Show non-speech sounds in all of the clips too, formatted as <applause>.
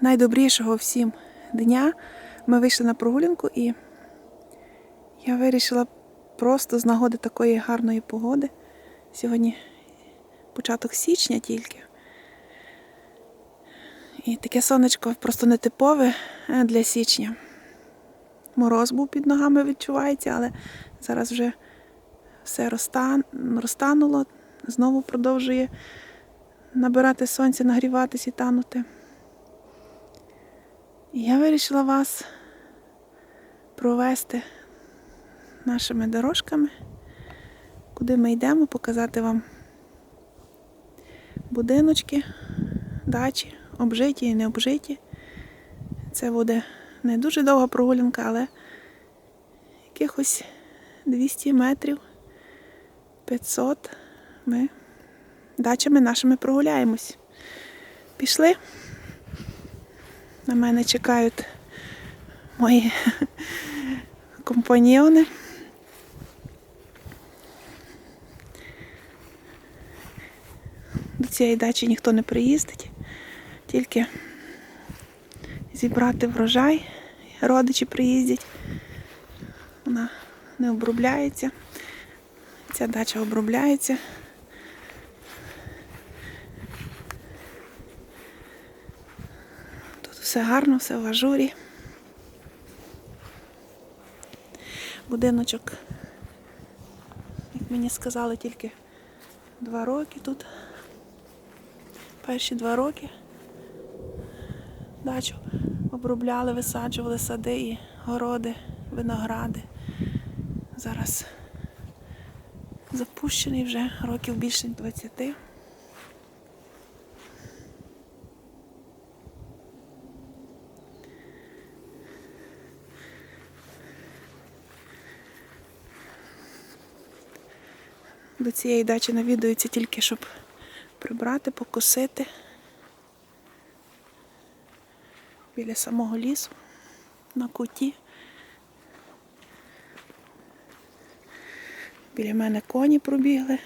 найдобрішого всім дня. Ми вийшли на прогулянку і я вирішила просто з нагоди такої гарної погоди. Сьогодні початок січня тільки. І таке сонечко просто нетипове е, для січня. Мороз був під ногами відчувається, але зараз вже все розтан... розтануло, знову продовжує набирати сонця, нагріватись і танути. Я вирішила вас провести нашими дорожками, куди ми йдемо, показати вам будиночки, дачі, обжиті і не обжиті. Це буде не дуже довга прогулянка, але якихось 200 метрів, 500 ми дачами нашими прогуляємось. Пішли. На мене чекають мої компаньйони. До цієї дачі ніхто не приїздить, тільки зібрати врожай. Родичі приїздять. Вона не обробляється. Ця дача обробляється. Все гарно, все в ажурі. Будиночок, як мені сказали, тільки два роки тут. Перші два роки дачу обробляли, висаджували сади і городи, виногради. Зараз запущений вже років більше 20. До цієї дачі навідуються тільки, щоб прибрати, покосити біля самого лісу на куті. Біля мене коні пробігли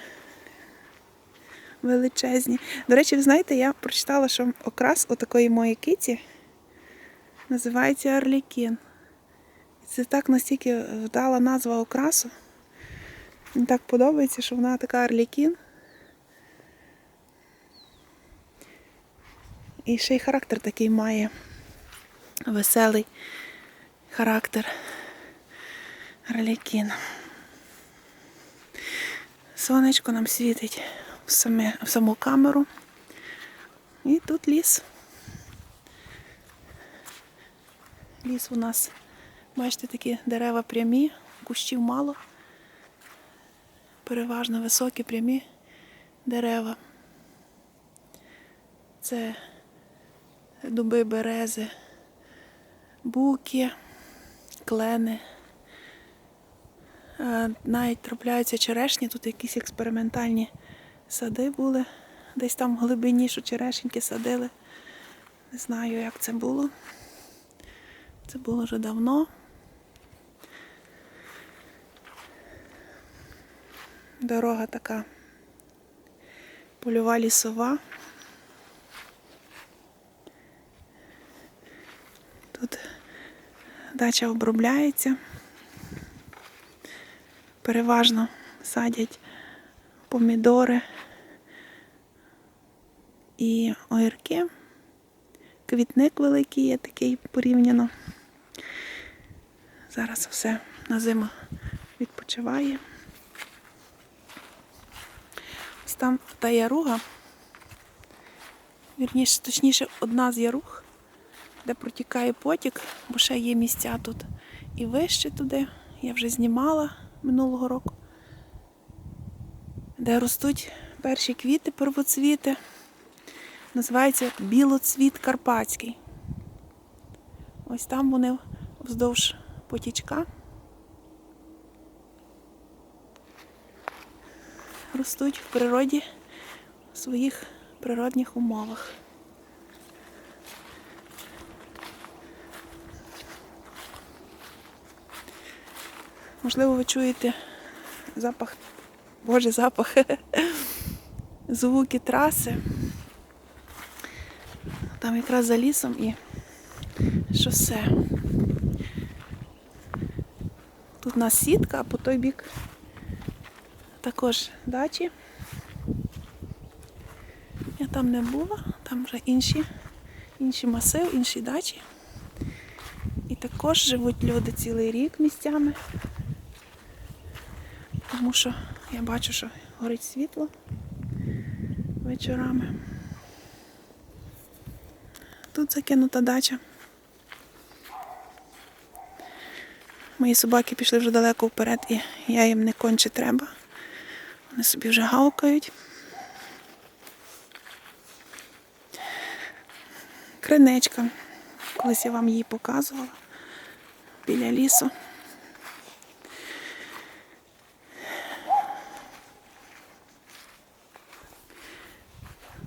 величезні. До речі, ви знаєте, я прочитала, що окрас отакої моєї киті називається Арлікін. Це так настільки вдала назва окрасу. Мені так подобається, що вона така Арлікін. І ще й характер такий має. Веселий характер Арлікін. Сонечко нам світить в, саме, в саму камеру. І тут ліс. Ліс у нас, бачите, такі дерева прямі, кущів мало. Переважно високі прямі дерева. Це дуби, берези, буки, клени. Е, Навіть трапляються черешні, тут якісь експериментальні сади були. Десь там в глибині, що черешеньки садили. Не знаю, як це було. Це було вже давно. Дорога така польова лісова. Тут дача обробляється. Переважно садять помідори і огірки. Квітник великий є такий порівняно. Зараз все на зиму відпочиває. Ось там та яруга, вірніше, точніше, одна з яруг, де протікає потік, бо ще є місця тут і вище туди. Я вже знімала минулого року, де ростуть перші квіти, первоцвіти. Називається білоцвіт карпатський. Ось там вони вздовж потічка. Ростуть в природі в своїх природних умовах. Можливо, ви чуєте запах, боже запах, <laughs> звуки траси. Там якраз за лісом і шосе. Тут у нас сітка, а по той бік також дачі. Я там не була, там вже інші, інші масив, інші дачі. І також живуть люди цілий рік місцями. Тому що я бачу, що горить світло вечорами. Тут закинута дача. Мої собаки пішли вже далеко вперед, і я їм не конче треба. Вони собі вже гавкають. Криничка. Колись я вам її показувала біля лісу.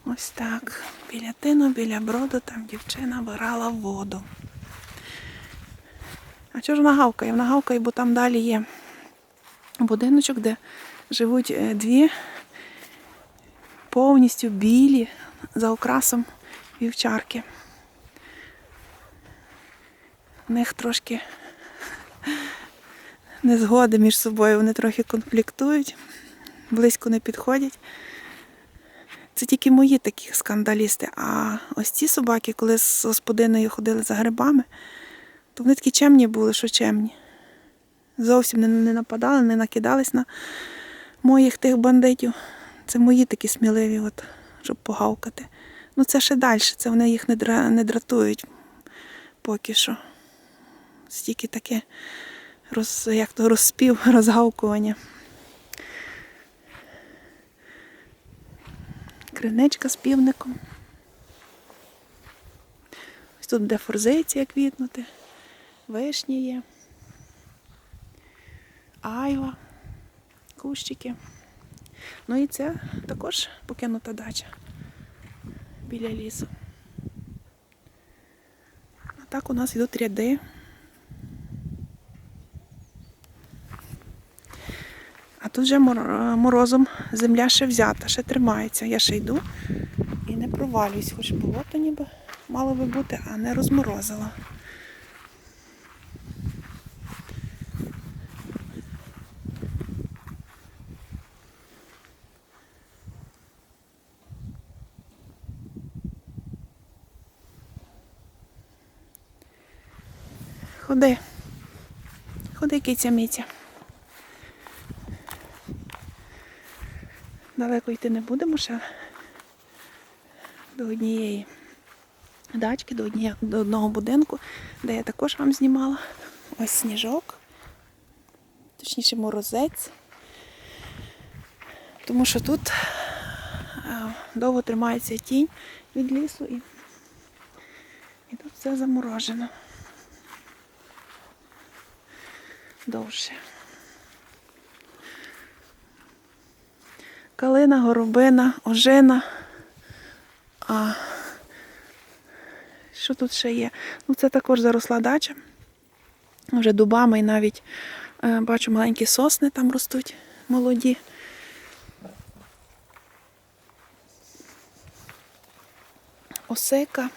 Ось так. Біля тину, біля броду там дівчина вирала воду. А чого ж вона гавкає? Вона гавкає, бо там далі є будиночок, де живуть е, дві повністю білі за окрасом вівчарки. У них трошки незгоди між собою, вони трохи конфліктують, близько не підходять. Це тільки мої такі скандалісти. А ось ці собаки, коли з господиною ходили за грибами, то вони такі чемні були, що чемні. Зовсім не, не нападали, не накидались на моїх тих бандитів. Це мої такі сміливі, от, щоб погавкати. Ну це ще далі, це вони їх не, дра, не дратують поки що. Стільки таке роз, як то розспів, <laughs> розгавкування. Криничка з півником. Ось тут де форзиція квітнути, вишні є, айва, кущики. Ну і це також покинута дача біля лісу. А так у нас йдуть ряди. А тут вже морозом земля ще взята, ще тримається. Я ще йду і не провалююсь, хоч болото ніби мало би бути, а не розморозила. Ходи. Ходи, киця міця. Далеко йти не будемо ще до однієї дачки, до, однієї, до одного будинку, де я також вам знімала. Ось сніжок, точніше морозець. Тому що тут е, довго тримається тінь від лісу і, і тут все заморожено. Довше. Калина, горобина, ожина. А що тут ще є? Ну, це також заросла дача. Вже дубами і навіть е, бачу маленькі сосни там ростуть молоді. Осика.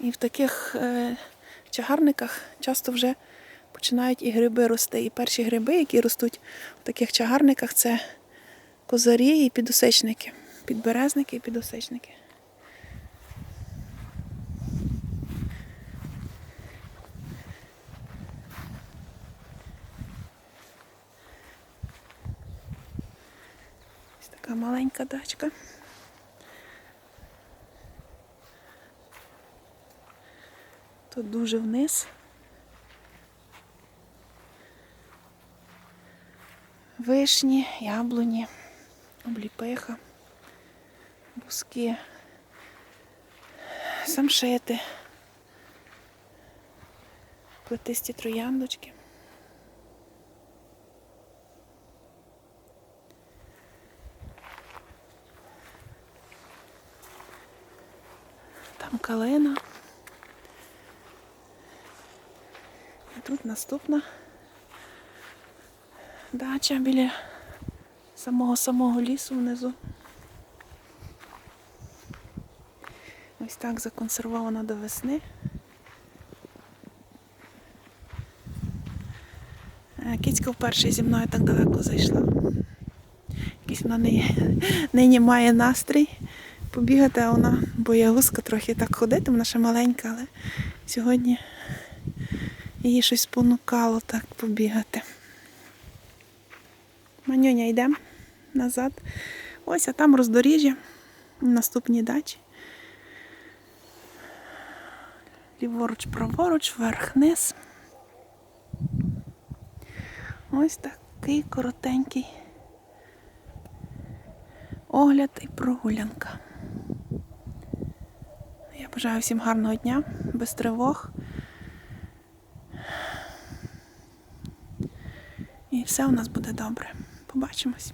І в таких е, чагарниках часто вже починають і гриби рости. І перші гриби, які ростуть в таких чагарниках, це козарі і підосичники. Підберезники і підосичники. Така маленька дачка. Тут дуже вниз. Вишні, яблуні, обліпиха, буски, самшити, плетисті трояндочки. Там калина. Тут наступна дача біля самого самого лісу внизу. Ось так законсервовано до весни. Е, Кицька вперше зі мною так далеко зайшла. Якийсь вона <laughs> нині має настрій побігати, а вона боягузка трохи так ходити, вона ще маленька, але сьогодні її щось спонукало так побігати. Манюня, йдемо назад. Ось, а там роздоріжжя, наступні дачі. Ліворуч, праворуч, вверх, вниз. Ось такий коротенький огляд і прогулянка. Я бажаю всім гарного дня, без тривог. І все у нас буде добре. Побачимось.